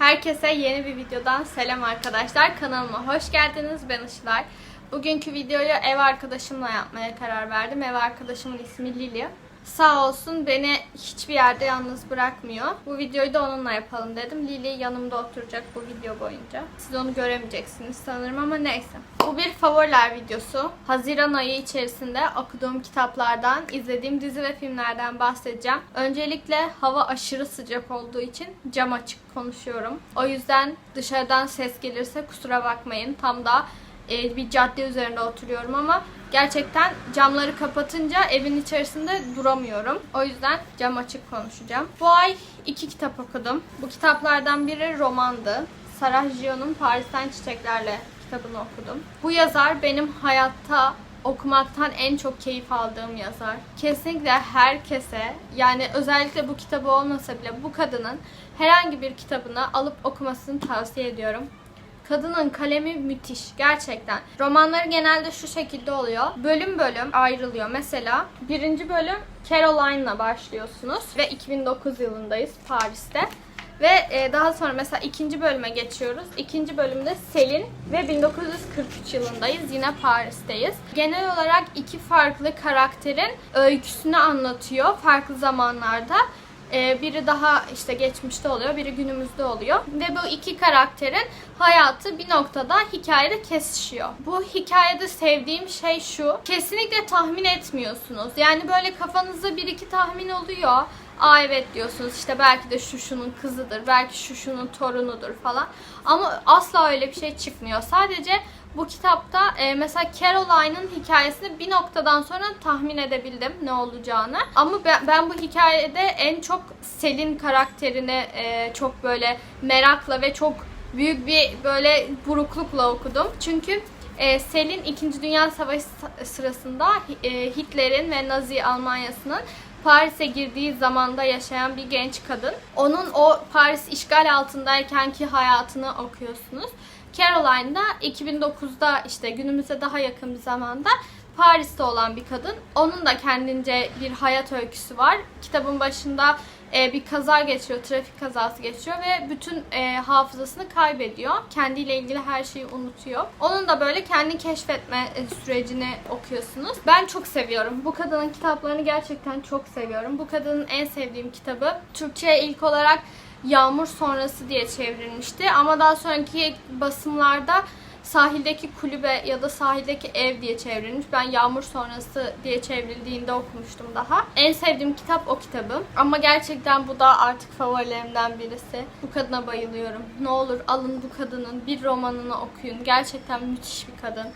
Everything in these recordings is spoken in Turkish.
Herkese yeni bir videodan selam arkadaşlar. Kanalıma hoş geldiniz. Ben Işılay. Bugünkü videoyu ev arkadaşımla yapmaya karar verdim. Ev arkadaşımın ismi Lili. Sağ olsun beni hiçbir yerde yalnız bırakmıyor. Bu videoyu da onunla yapalım dedim. Lili yanımda oturacak bu video boyunca. Siz onu göremeyeceksiniz sanırım ama neyse. Bu bir favoriler videosu. Haziran ayı içerisinde okuduğum kitaplardan, izlediğim dizi ve filmlerden bahsedeceğim. Öncelikle hava aşırı sıcak olduğu için cam açık konuşuyorum. O yüzden dışarıdan ses gelirse kusura bakmayın. Tam da e, bir cadde üzerinde oturuyorum ama gerçekten camları kapatınca evin içerisinde duramıyorum. O yüzden cam açık konuşacağım. Bu ay iki kitap okudum. Bu kitaplardan biri romandı. Sarah Gio'nun Paris'ten Çiçeklerle kitabını okudum. Bu yazar benim hayatta okumaktan en çok keyif aldığım yazar. Kesinlikle herkese yani özellikle bu kitabı olmasa bile bu kadının herhangi bir kitabını alıp okumasını tavsiye ediyorum. Kadının kalemi müthiş gerçekten. Romanları genelde şu şekilde oluyor. Bölüm bölüm ayrılıyor. Mesela birinci bölüm Caroline'la başlıyorsunuz ve 2009 yılındayız Paris'te. Ve e, daha sonra mesela ikinci bölüme geçiyoruz. İkinci bölümde Selin ve 1943 yılındayız. Yine Paris'teyiz. Genel olarak iki farklı karakterin öyküsünü anlatıyor farklı zamanlarda. Ee, biri daha işte geçmişte oluyor, biri günümüzde oluyor. Ve bu iki karakterin hayatı bir noktada hikayede kesişiyor. Bu hikayede sevdiğim şey şu. Kesinlikle tahmin etmiyorsunuz. Yani böyle kafanızda bir iki tahmin oluyor. Aa evet diyorsunuz işte belki de şu şunun kızıdır, belki şu şunun torunudur falan. Ama asla öyle bir şey çıkmıyor. Sadece bu kitapta e, mesela Caroline'ın hikayesini bir noktadan sonra tahmin edebildim ne olacağını. Ama ben, ben bu hikayede en çok Selin karakterini e, çok böyle merakla ve çok büyük bir böyle buruklukla okudum. Çünkü e, Selin 2. Dünya Savaşı sırasında e, Hitler'in ve Nazi Almanyası'nın Paris'e girdiği zamanda yaşayan bir genç kadın. Onun o Paris işgal altındaykenki hayatını okuyorsunuz. Caroline da 2009'da işte günümüze daha yakın bir zamanda Paris'te olan bir kadın. Onun da kendince bir hayat öyküsü var. Kitabın başında e, bir kaza geçiyor, trafik kazası geçiyor ve bütün e, hafızasını kaybediyor. Kendiyle ilgili her şeyi unutuyor. Onun da böyle kendi keşfetme e, sürecini okuyorsunuz. Ben çok seviyorum. Bu kadının kitaplarını gerçekten çok seviyorum. Bu kadının en sevdiğim kitabı Türkçe'ye ilk olarak Yağmur Sonrası diye çevrilmişti. Ama daha sonraki basımlarda sahildeki kulübe ya da sahildeki ev diye çevrilmiş. Ben Yağmur Sonrası diye çevrildiğinde okumuştum daha. En sevdiğim kitap o kitabı. Ama gerçekten bu da artık favorilerimden birisi. Bu kadına bayılıyorum. Ne olur alın bu kadının bir romanını okuyun. Gerçekten müthiş bir kadın.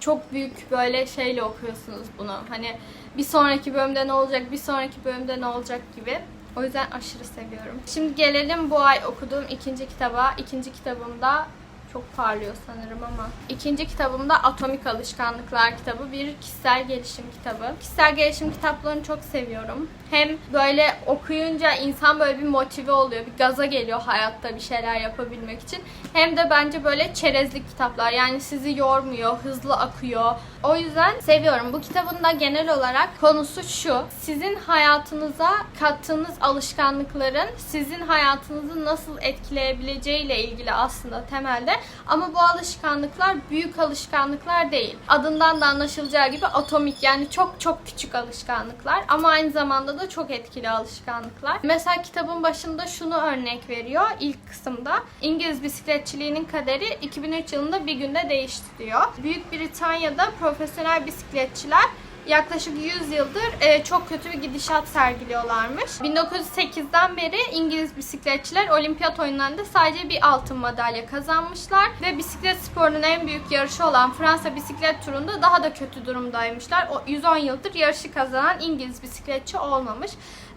Çok büyük böyle şeyle okuyorsunuz bunu. Hani bir sonraki bölümde ne olacak, bir sonraki bölümde ne olacak gibi. O yüzden aşırı seviyorum. Şimdi gelelim bu ay okuduğum ikinci kitaba. İkinci kitabımda çok parlıyor sanırım ama. İkinci kitabım da Atomik Alışkanlıklar kitabı. Bir kişisel gelişim kitabı. Kişisel gelişim kitaplarını çok seviyorum. Hem böyle okuyunca insan böyle bir motive oluyor. Bir gaza geliyor hayatta bir şeyler yapabilmek için. Hem de bence böyle çerezlik kitaplar. Yani sizi yormuyor, hızlı akıyor. O yüzden seviyorum. Bu kitabın da genel olarak konusu şu. Sizin hayatınıza kattığınız alışkanlıkların sizin hayatınızı nasıl etkileyebileceğiyle ilgili aslında temelde. Ama bu alışkanlıklar büyük alışkanlıklar değil. Adından da anlaşılacağı gibi atomik yani çok çok küçük alışkanlıklar ama aynı zamanda da çok etkili alışkanlıklar. Mesela kitabın başında şunu örnek veriyor ilk kısımda. İngiliz bisikletçiliğinin kaderi 2003 yılında bir günde değişti diyor. Büyük Britanya'da profesyonel bisikletçiler yaklaşık 100 yıldır e, çok kötü bir gidişat sergiliyorlarmış. 1908'den beri İngiliz bisikletçiler olimpiyat oyunlarında sadece bir altın madalya kazanmışlar ve bisiklet sporunun en büyük yarışı olan Fransa bisiklet turunda daha da kötü durumdaymışlar. O 110 yıldır yarışı kazanan İngiliz bisikletçi olmamış.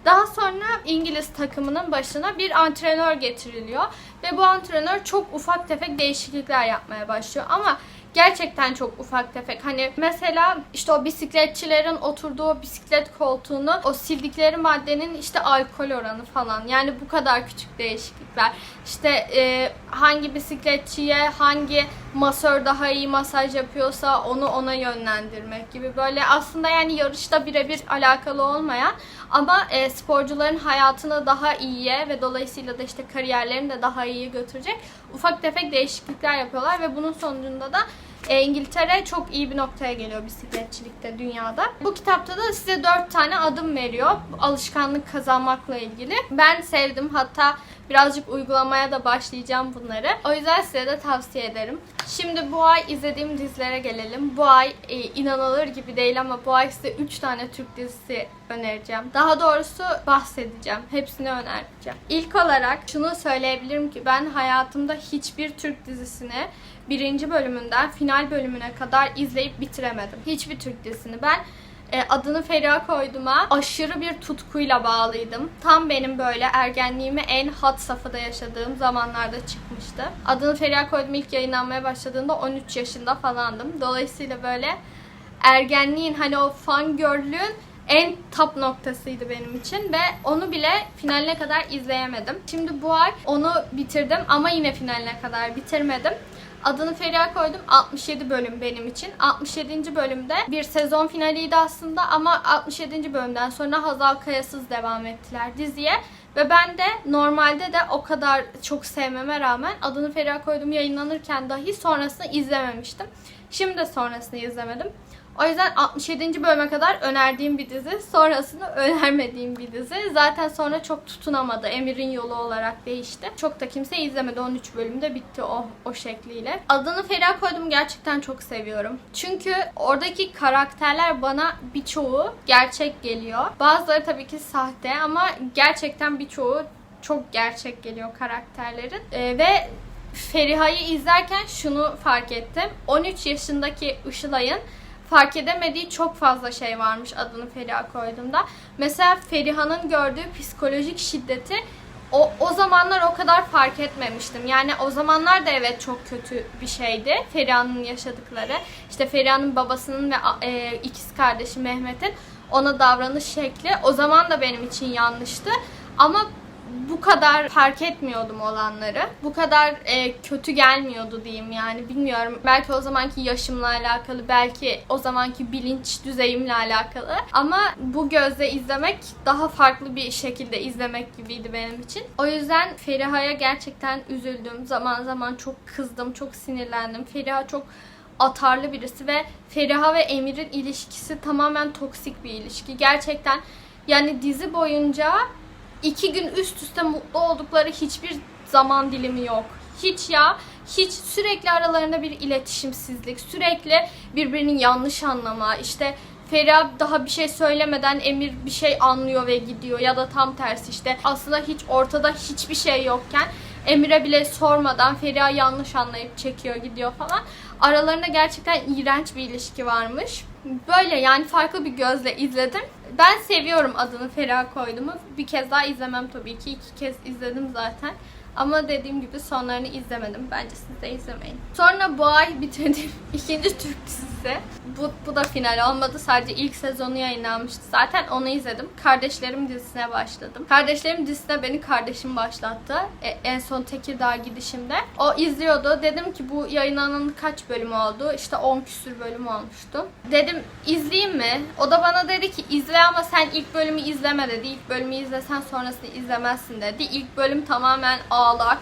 Daha sonra İngiliz takımının başına bir antrenör getiriliyor ve bu antrenör çok ufak tefek değişiklikler yapmaya başlıyor ama gerçekten çok ufak tefek. Hani mesela işte o bisikletçilerin oturduğu bisiklet koltuğunu o sildikleri maddenin işte alkol oranı falan. Yani bu kadar küçük değişiklikler. İşte e, hangi bisikletçiye hangi masör daha iyi masaj yapıyorsa onu ona yönlendirmek gibi böyle aslında yani yarışta birebir alakalı olmayan Ama e, sporcuların hayatını daha iyiye ve dolayısıyla da işte kariyerlerini de daha iyiye götürecek ufak tefek değişiklikler yapıyorlar ve bunun sonucunda da e, İngiltere çok iyi bir noktaya geliyor bisikletçilikte dünyada. Bu kitapta da size dört tane adım veriyor alışkanlık kazanmakla ilgili. Ben sevdim hatta birazcık uygulamaya da başlayacağım bunları. O yüzden size de tavsiye ederim. Şimdi bu ay izlediğim dizilere gelelim. Bu ay e, inanılır gibi değil ama bu ay size 3 tane Türk dizisi önereceğim. Daha doğrusu bahsedeceğim. Hepsini önereceğim. İlk olarak şunu söyleyebilirim ki ben hayatımda hiçbir Türk dizisini birinci bölümünden final bölümüne kadar izleyip bitiremedim. Hiçbir Türk dizisini. Ben e, adını Feriha koyduğuma aşırı bir tutkuyla bağlıydım. Tam benim böyle ergenliğimi en hat safhada yaşadığım zamanlarda çıkmıştı. Adını Feriha koydum ilk yayınlanmaya başladığında 13 yaşında falandım. Dolayısıyla böyle ergenliğin hani o fangirl'lüğün en top noktasıydı benim için ve onu bile finaline kadar izleyemedim. Şimdi bu ay onu bitirdim ama yine finaline kadar bitirmedim. Adını Feriha koydum. 67 bölüm benim için. 67. bölümde bir sezon finaliydi aslında ama 67. bölümden sonra Hazal Kayasız devam ettiler diziye. Ve ben de normalde de o kadar çok sevmeme rağmen adını Feriha koydum yayınlanırken dahi sonrasını izlememiştim. Şimdi de sonrasını izlemedim. O yüzden 67. bölüme kadar önerdiğim bir dizi. Sonrasını önermediğim bir dizi. Zaten sonra çok tutunamadı. Emir'in yolu olarak değişti. Çok da kimse izlemedi. 13 bölümde bitti o, o şekliyle. Adını Feriha koydum gerçekten çok seviyorum. Çünkü oradaki karakterler bana birçoğu gerçek geliyor. Bazıları tabii ki sahte ama gerçekten birçoğu çok gerçek geliyor karakterlerin. Ee, ve Feriha'yı izlerken şunu fark ettim. 13 yaşındaki Işılay'ın fark edemediği çok fazla şey varmış adını Feriha koyduğumda. Mesela Feriha'nın gördüğü psikolojik şiddeti o, o zamanlar o kadar fark etmemiştim. Yani o zamanlar da evet çok kötü bir şeydi Feriha'nın yaşadıkları. İşte Feriha'nın babasının ve e, ikiz kardeşi Mehmet'in ona davranış şekli o zaman da benim için yanlıştı. Ama bu kadar fark etmiyordum olanları. Bu kadar e, kötü gelmiyordu diyeyim yani bilmiyorum. Belki o zamanki yaşımla alakalı, belki o zamanki bilinç düzeyimle alakalı. Ama bu gözle izlemek daha farklı bir şekilde izlemek gibiydi benim için. O yüzden Feriha'ya gerçekten üzüldüm. Zaman zaman çok kızdım, çok sinirlendim. Feriha çok atarlı birisi ve Feriha ve Emir'in ilişkisi tamamen toksik bir ilişki. Gerçekten yani dizi boyunca iki gün üst üste mutlu oldukları hiçbir zaman dilimi yok. Hiç ya. Hiç sürekli aralarında bir iletişimsizlik, sürekli birbirinin yanlış anlama, işte Feriha daha bir şey söylemeden Emir bir şey anlıyor ve gidiyor ya da tam tersi işte aslında hiç ortada hiçbir şey yokken Emir'e bile sormadan Feriha yanlış anlayıp çekiyor gidiyor falan. Aralarında gerçekten iğrenç bir ilişki varmış. Böyle yani farklı bir gözle izledim. Ben seviyorum adını Feriha koyduğumu. Bir kez daha izlemem tabii ki. iki kez izledim zaten. Ama dediğim gibi sonlarını izlemedim. Bence siz de izlemeyin. Sonra bu ay bitirdiğim ikinci Türk dizisi. Bu, bu da final olmadı. Sadece ilk sezonu yayınlanmıştı. Zaten onu izledim. Kardeşlerim dizisine başladım. Kardeşlerim dizisine beni kardeşim başlattı. E, en son Tekirdağ gidişimde. O izliyordu. Dedim ki bu yayınlanan kaç bölüm oldu? İşte 10 küsür bölüm olmuştu. Dedim izleyeyim mi? O da bana dedi ki izle ama sen ilk bölümü izleme dedi. İlk bölümü izlesen sonrasını izlemezsin dedi. İlk bölüm tamamen ağlak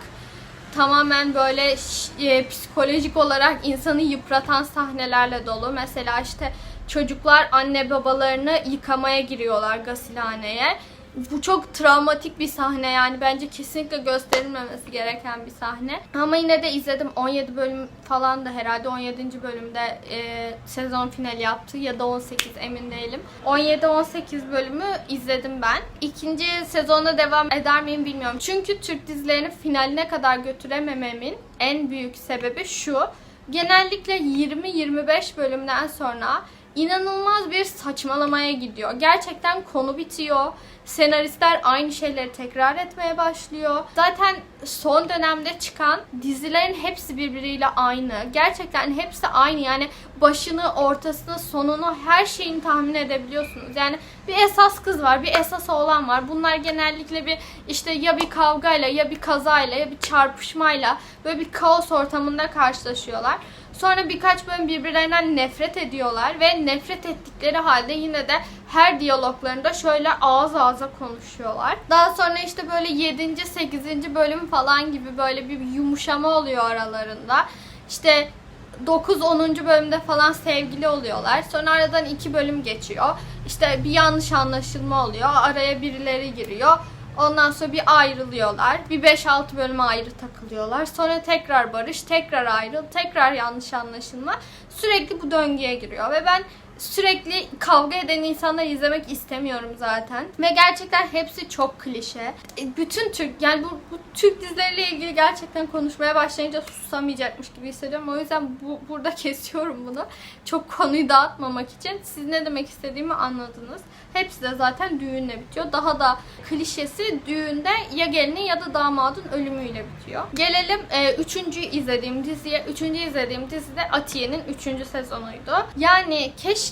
tamamen böyle e, psikolojik olarak insanı yıpratan sahnelerle dolu. Mesela işte çocuklar anne babalarını yıkamaya giriyorlar gasilhaneye. Bu çok travmatik bir sahne yani bence kesinlikle gösterilmemesi gereken bir sahne. Ama yine de izledim 17 bölüm falan da herhalde 17. bölümde e, sezon finali yaptı ya da 18 emin değilim. 17-18 bölümü izledim ben. İkinci sezonda devam eder miyim bilmiyorum. Çünkü Türk dizilerini finaline kadar götüremememin en büyük sebebi şu. Genellikle 20-25 bölümden sonra inanılmaz bir saçmalamaya gidiyor. Gerçekten konu bitiyor. Senaristler aynı şeyleri tekrar etmeye başlıyor. Zaten son dönemde çıkan dizilerin hepsi birbiriyle aynı. Gerçekten hepsi aynı. Yani başını, ortasını, sonunu her şeyini tahmin edebiliyorsunuz. Yani bir esas kız var, bir esas oğlan var. Bunlar genellikle bir işte ya bir kavgayla ya bir kazayla ya bir çarpışmayla böyle bir kaos ortamında karşılaşıyorlar. Sonra birkaç bölüm birbirlerinden nefret ediyorlar ve nefret ettikleri halde yine de her diyaloglarında şöyle ağız ağza konuşuyorlar. Daha sonra işte böyle 7. 8. bölüm falan gibi böyle bir yumuşama oluyor aralarında. İşte 9-10. bölümde falan sevgili oluyorlar. Sonra aradan 2 bölüm geçiyor. İşte bir yanlış anlaşılma oluyor. Araya birileri giriyor. Ondan sonra bir ayrılıyorlar. Bir 5-6 bölüme ayrı takılıyorlar. Sonra tekrar barış, tekrar ayrıl, tekrar yanlış anlaşılma. Sürekli bu döngüye giriyor ve ben sürekli kavga eden insanları izlemek istemiyorum zaten. Ve gerçekten hepsi çok klişe. E, Bütün Türk yani bu, bu Türk dizileriyle ilgili gerçekten konuşmaya başlayınca susamayacakmış gibi hissediyorum. O yüzden bu, burada kesiyorum bunu. Çok konuyu dağıtmamak için. Siz ne demek istediğimi anladınız. Hepsi de zaten düğünle bitiyor. Daha da klişesi düğünde ya gelinin ya da damadın ölümüyle bitiyor. Gelelim e, üçüncü izlediğim diziye. Üçüncü izlediğim dizi de Atiye'nin üçüncü sezonuydu. Yani keşke,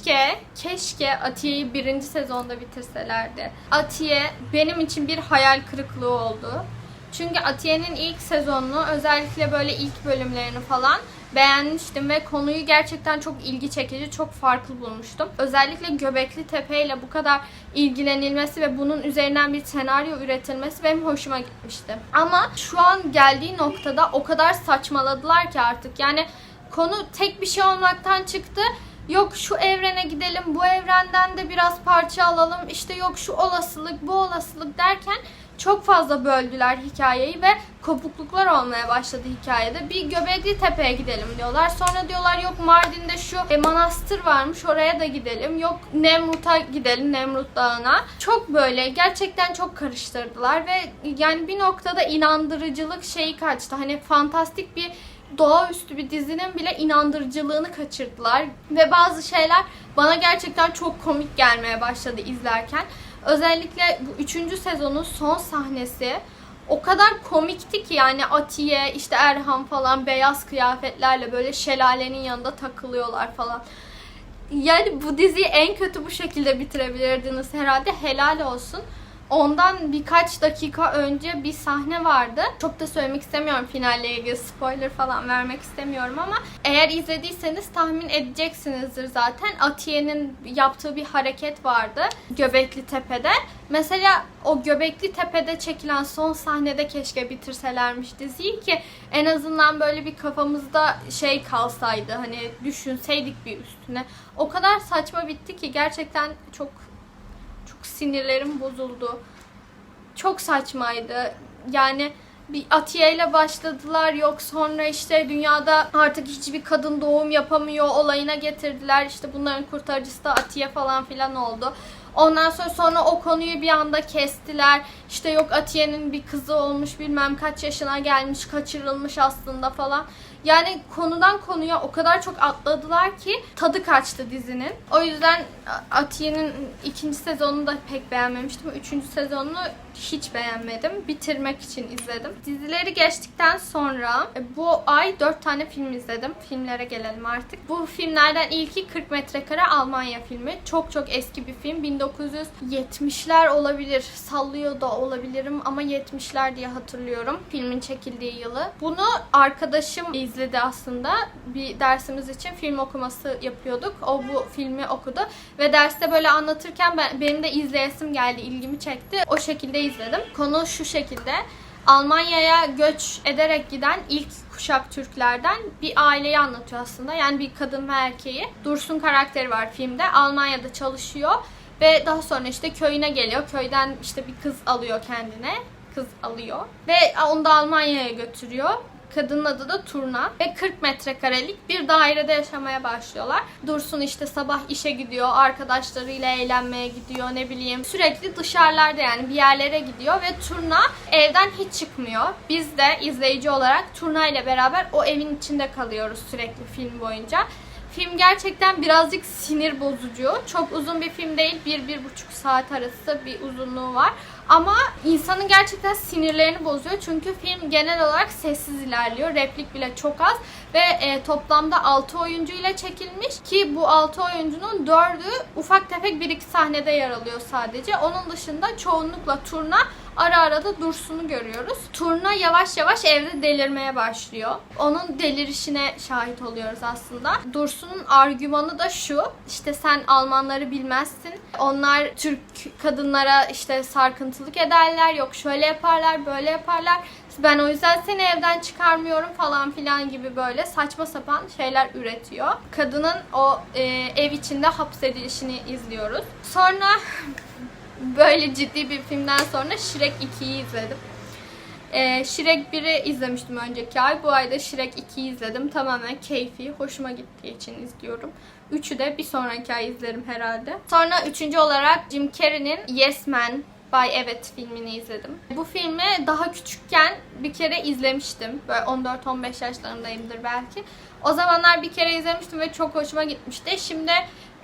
keşke Atiye'yi birinci sezonda bitirselerdi. Atiye benim için bir hayal kırıklığı oldu. Çünkü Atiye'nin ilk sezonunu özellikle böyle ilk bölümlerini falan beğenmiştim ve konuyu gerçekten çok ilgi çekici, çok farklı bulmuştum. Özellikle Göbekli Tepe ile bu kadar ilgilenilmesi ve bunun üzerinden bir senaryo üretilmesi benim hoşuma gitmişti. Ama şu an geldiği noktada o kadar saçmaladılar ki artık. Yani konu tek bir şey olmaktan çıktı. Yok şu evrene gidelim, bu evrenden de biraz parça alalım. İşte yok şu olasılık, bu olasılık derken çok fazla böldüler hikayeyi ve kopukluklar olmaya başladı hikayede. Bir Göbekli Tepe'ye gidelim diyorlar. Sonra diyorlar yok Mardin'de şu e, manastır varmış oraya da gidelim. Yok Nemrut'a gidelim Nemrut Dağı'na. Çok böyle gerçekten çok karıştırdılar ve yani bir noktada inandırıcılık şeyi kaçtı. Hani fantastik bir doğaüstü bir dizinin bile inandırıcılığını kaçırdılar. Ve bazı şeyler bana gerçekten çok komik gelmeye başladı izlerken. Özellikle bu üçüncü sezonun son sahnesi o kadar komikti ki yani Atiye, işte Erhan falan beyaz kıyafetlerle böyle şelalenin yanında takılıyorlar falan. Yani bu diziyi en kötü bu şekilde bitirebilirdiniz herhalde. Helal olsun. Ondan birkaç dakika önce bir sahne vardı. Çok da söylemek istemiyorum finalle ilgili spoiler falan vermek istemiyorum ama eğer izlediyseniz tahmin edeceksinizdir zaten. Atiye'nin yaptığı bir hareket vardı Göbekli Tepe'de. Mesela o Göbekli Tepe'de çekilen son sahnede keşke bitirselermiş diziyi ki en azından böyle bir kafamızda şey kalsaydı hani düşünseydik bir üstüne. O kadar saçma bitti ki gerçekten çok sinirlerim bozuldu. Çok saçmaydı. Yani bir Atiye ile başladılar yok sonra işte dünyada artık hiçbir kadın doğum yapamıyor olayına getirdiler. İşte bunların kurtarıcısı da Atiye falan filan oldu. Ondan sonra sonra o konuyu bir anda kestiler. İşte yok Atiye'nin bir kızı olmuş bilmem kaç yaşına gelmiş kaçırılmış aslında falan. Yani konudan konuya o kadar çok atladılar ki tadı kaçtı dizinin. O yüzden Atiye'nin ikinci sezonunu da pek beğenmemiştim. Üçüncü sezonunu hiç beğenmedim. Bitirmek için izledim. Dizileri geçtikten sonra e, bu ay 4 tane film izledim. Filmlere gelelim artık. Bu filmlerden ilki 40 metrekare Almanya filmi. Çok çok eski bir film. 1970'ler olabilir. Sallıyor da olabilirim ama 70'ler diye hatırlıyorum. Filmin çekildiği yılı. Bunu arkadaşım izledi aslında. Bir dersimiz için film okuması yapıyorduk. O bu filmi okudu ve derste böyle anlatırken ben, benim de izleyesim geldi, ilgimi çekti. O şekilde izledim. Konu şu şekilde. Almanya'ya göç ederek giden ilk kuşak Türklerden bir aileyi anlatıyor aslında. Yani bir kadın ve erkeği. Dursun karakteri var filmde. Almanya'da çalışıyor ve daha sonra işte köyüne geliyor. Köyden işte bir kız alıyor kendine. Kız alıyor ve onu da Almanya'ya götürüyor. Kadının adı da Turna ve 40 metrekarelik bir dairede yaşamaya başlıyorlar. Dursun işte sabah işe gidiyor, arkadaşlarıyla eğlenmeye gidiyor, ne bileyim. Sürekli dışarılarda yani bir yerlere gidiyor ve Turna evden hiç çıkmıyor. Biz de izleyici olarak Turna ile beraber o evin içinde kalıyoruz sürekli film boyunca. Film gerçekten birazcık sinir bozucu. Çok uzun bir film değil. Bir, bir buçuk saat arası bir uzunluğu var. Ama insanın gerçekten sinirlerini bozuyor. Çünkü film genel olarak sessiz ilerliyor. Replik bile çok az. Ve e, toplamda 6 oyuncu ile çekilmiş. Ki bu 6 oyuncunun 4'ü ufak tefek bir iki sahnede yer alıyor sadece. Onun dışında çoğunlukla turna Ara ara da Dursun'u görüyoruz. Turna yavaş yavaş evde delirmeye başlıyor. Onun delirişine şahit oluyoruz aslında. Dursun'un argümanı da şu. İşte sen Almanları bilmezsin. Onlar Türk kadınlara işte sarkıntılık ederler. Yok şöyle yaparlar, böyle yaparlar. Ben o yüzden seni evden çıkarmıyorum falan filan gibi böyle saçma sapan şeyler üretiyor. Kadının o e, ev içinde hapsedilişini izliyoruz. Sonra böyle ciddi bir filmden sonra Shrek 2'yi izledim. Ee, Shrek 1'i izlemiştim önceki ay. Bu ayda Shrek 2'yi izledim. Tamamen keyfi, hoşuma gittiği için izliyorum. Üçü de bir sonraki ay izlerim herhalde. Sonra üçüncü olarak Jim Carrey'nin Yes Man Bay Evet filmini izledim. Bu filmi daha küçükken bir kere izlemiştim. Böyle 14-15 yaşlarındayımdır belki. O zamanlar bir kere izlemiştim ve çok hoşuma gitmişti. Şimdi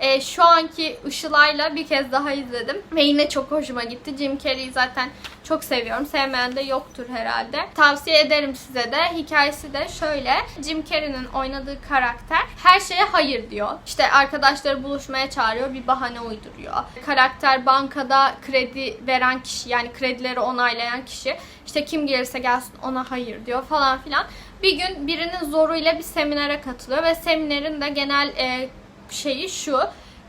e, şu anki Işılay'la bir kez daha izledim. Ve yine çok hoşuma gitti. Jim Carrey'i zaten çok seviyorum. Sevmeyen de yoktur herhalde. Tavsiye ederim size de. Hikayesi de şöyle. Jim Carrey'nin oynadığı karakter her şeye hayır diyor. İşte arkadaşları buluşmaya çağırıyor. Bir bahane uyduruyor. Karakter bankada kredi veren kişi yani kredileri onaylayan kişi. işte kim gelirse gelsin ona hayır diyor falan filan. Bir gün birinin zoruyla bir seminere katılıyor ve seminerin de genel e, şeyi şu.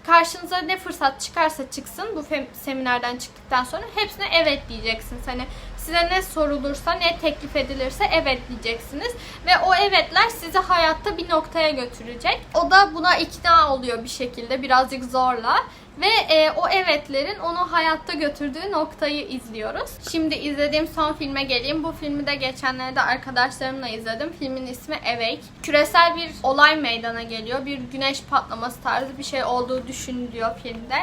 Karşınıza ne fırsat çıkarsa çıksın bu seminerden çıktıktan sonra hepsine evet diyeceksiniz. Hani size ne sorulursa ne teklif edilirse evet diyeceksiniz. Ve o evetler sizi hayatta bir noktaya götürecek. O da buna ikna oluyor bir şekilde birazcık zorla. Ve e, o evetlerin onu hayatta götürdüğü noktayı izliyoruz. Şimdi izlediğim son filme geleyim. Bu filmi de geçenlerde arkadaşlarımla izledim. Filmin ismi Awake. Küresel bir olay meydana geliyor. Bir güneş patlaması tarzı bir şey olduğu düşünülüyor filmde.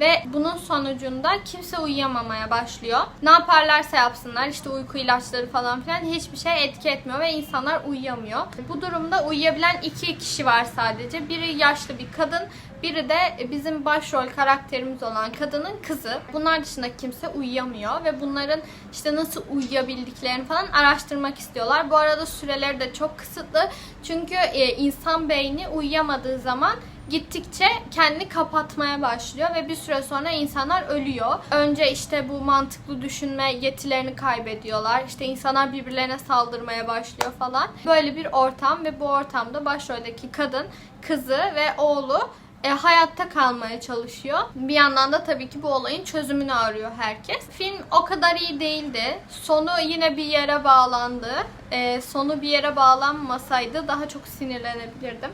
Ve bunun sonucunda kimse uyuyamamaya başlıyor. Ne yaparlarsa yapsınlar işte uyku ilaçları falan filan hiçbir şey etki etmiyor ve insanlar uyuyamıyor. Bu durumda uyuyabilen iki kişi var sadece. Biri yaşlı bir kadın, biri de bizim başrol karakterimiz olan kadının kızı. Bunlar dışında kimse uyuyamıyor ve bunların işte nasıl uyuyabildiklerini falan araştırmak istiyorlar. Bu arada süreleri de çok kısıtlı. Çünkü e, insan beyni uyuyamadığı zaman gittikçe kendini kapatmaya başlıyor ve bir süre sonra insanlar ölüyor. Önce işte bu mantıklı düşünme yetilerini kaybediyorlar. İşte insanlar birbirlerine saldırmaya başlıyor falan. Böyle bir ortam ve bu ortamda başroldeki kadın, kızı ve oğlu e, hayatta kalmaya çalışıyor. Bir yandan da tabii ki bu olayın çözümünü arıyor herkes. Film o kadar iyi değildi. Sonu yine bir yere bağlandı. E, sonu bir yere bağlanmasaydı daha çok sinirlenebilirdim.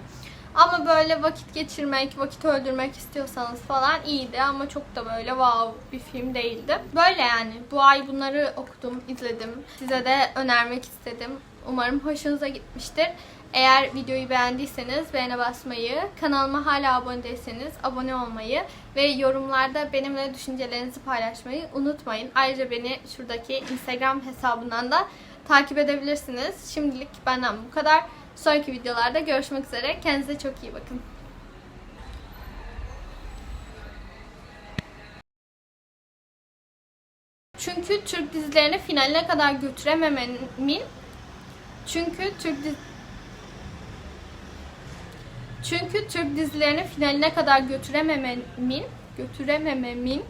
Ama böyle vakit geçirmek, vakit öldürmek istiyorsanız falan iyiydi ama çok da böyle wow bir film değildi. Böyle yani bu ay bunları okudum, izledim. Size de önermek istedim. Umarım hoşunuza gitmiştir. Eğer videoyu beğendiyseniz beğene basmayı, kanalıma hala abone değilseniz abone olmayı ve yorumlarda benimle düşüncelerinizi paylaşmayı unutmayın. Ayrıca beni şuradaki Instagram hesabından da takip edebilirsiniz. Şimdilik benden bu kadar. Sonraki videolarda görüşmek üzere. Kendinize çok iyi bakın. Çünkü Türk dizilerini finaline kadar götüremememin çünkü Türk çünkü Türk dizilerini finaline kadar götüremememin götüremememin